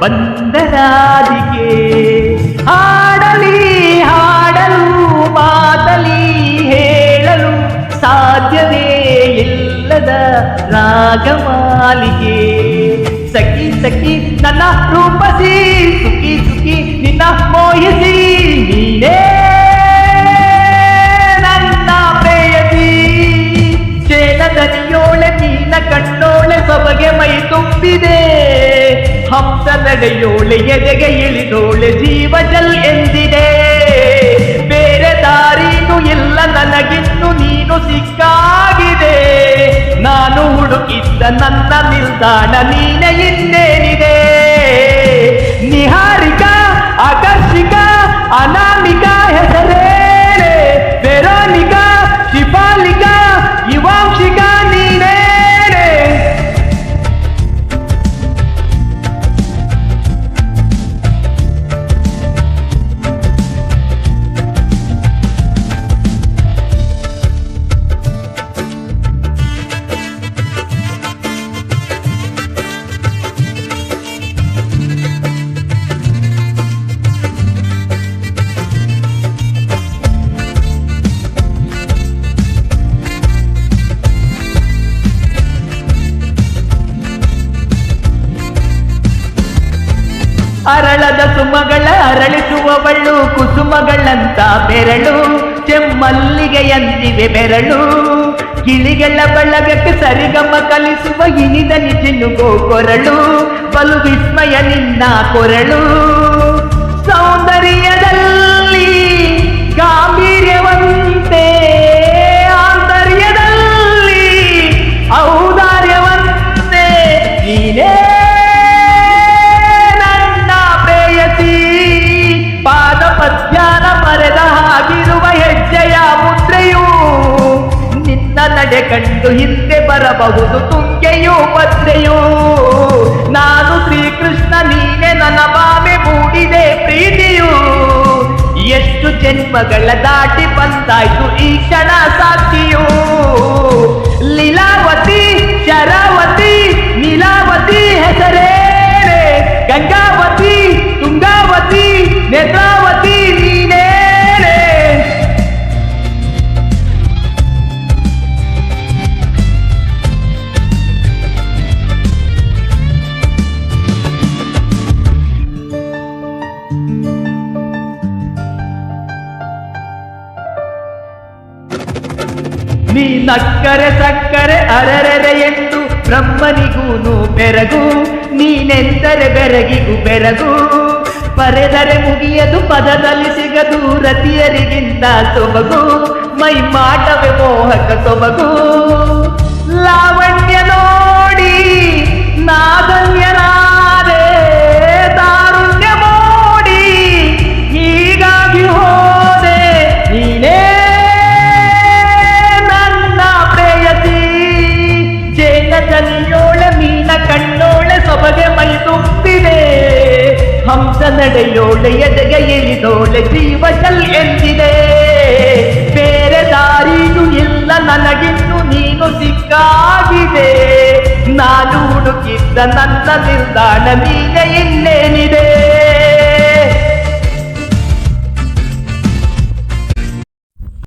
ಬಂದರಾದಿಗೆ ಹಾಡಲಿ, ಹಾಡಲು ಮಾತಲಿ ಹೇಳಲು ಸಾಧ್ಯವೇ ಇಲ್ಲದ ರಾಗಮಾಲಿಗೆ. ಸಖಿ ಸಖಿ, ನನ್ನ ರೂಪಸಿ ಸುಖಿ ಸುಖಿ, ನಿನ್ನ ಮೋಹಿಸಿ ನೀನೇ ನನ್ನ ನೀನ ಕಣ್ಣೋಳೆ, ಸೊಬಗೆ ಮೈ ತುಂಬಿದೆ. ಹಂಸ ನಡೆಯೋಳೆ ಎದೆಗೆ ಇಳಿದೋಳೆ ಜೀವ ಜಲ್ ಎಂದಿದೆ. ಬೇರೆ ದಾರಿನೂ ಇಲ್ಲ, ನನಗಿನ್ನು ನೀನು ಸಿಕ್ಕಾಗಿದೆ. ನಾನು ಹುಡುಕಿದ್ದ ನನ್ನ ನಿಲ್ದಾಣ, ನೀನೆ ಇನ್ನೇನಿದೆ ಅರಳದ ಸುಮಗಳ ಅರಳಿಸುವವಳು ಕುಸುಮಗಳಂತ ಬೆರಳು ಚೆಮ್ಮಲ್ಲಿಗೆಯಂತಿವೆ ಬೆರಳು ಗಿಳಿಗಳ ಬಳಗಕ್ಕೆ ಸರಿಗಮ ಕಲಿಸುವ ಇನಿದ ನಿಜಿನುಗೋ ಕೊರಳು ಬಲು ವಿಸ್ಮಯ ನಿನ್ನ ಕೊರಳು ಸೌಂದರ್ಯದಲ್ಲಿ ನಡೆ ಕಂಡು ಹಿಂದೆ ಬರಬಹುದು ತುಂಗೆಯೋ ಭದ್ರೆಯು ನಾನು ಶ್ರೀಕೃಷ್ಣ, ನೀನೆ ನನ್ನ ಬಾಮೆ ಮೂಡಿದೆ ಪ್ರೀತಿಯು. ಎಷ್ಟು ಜನ್ಮಗಳ ದಾಟಿ ಬಂದಾಯ್ತು ಈ ಕ್ಷಣ ಸಾಕ್ಷಿಯು. ನೀ ನಕ್ಕರೆ ಸಕ್ಕರೆ ಅರರೆರೆ ಎಂದು ಬ್ರಹ್ಮನಿಗೂನು ಬೆರಗು ನೀನೆಂದರೆ ಬೆರಗಿಗೂ ಬೆರಗು. ಪರೆದರೆ ಮುಗಿಯದು ಪದದಲ್ಲಿ ಸಿಗದು ರತಿಯರಿಗಿಂತ ಸೊಬಗು, ಮೈ ಮಾಟವೇ ಮೋಹಕ ಸೊಬಗು. ಲಾವಣ್ಯ ನೋಡಿ ಹಂಸ ನಡೆಯೋಳೆ ಎದೆಗೆ ಇಳಿದೋಳೆ ಜೀವಜಲ್ ಎಂದಿದೆ ಬೇರೆ ದಾರಿಯೂ ಇಲ್ಲ ನನಗಿನ್ನು ನೀನು ಸಿಕ್ಕಾಗಿದೆ ನಾನು ಹುಡುಕಿದ್ದ ನನ್ನ ನಿಲ್ದಾಣ ನೀನೆ ಇನ್ನೇನಿದೆ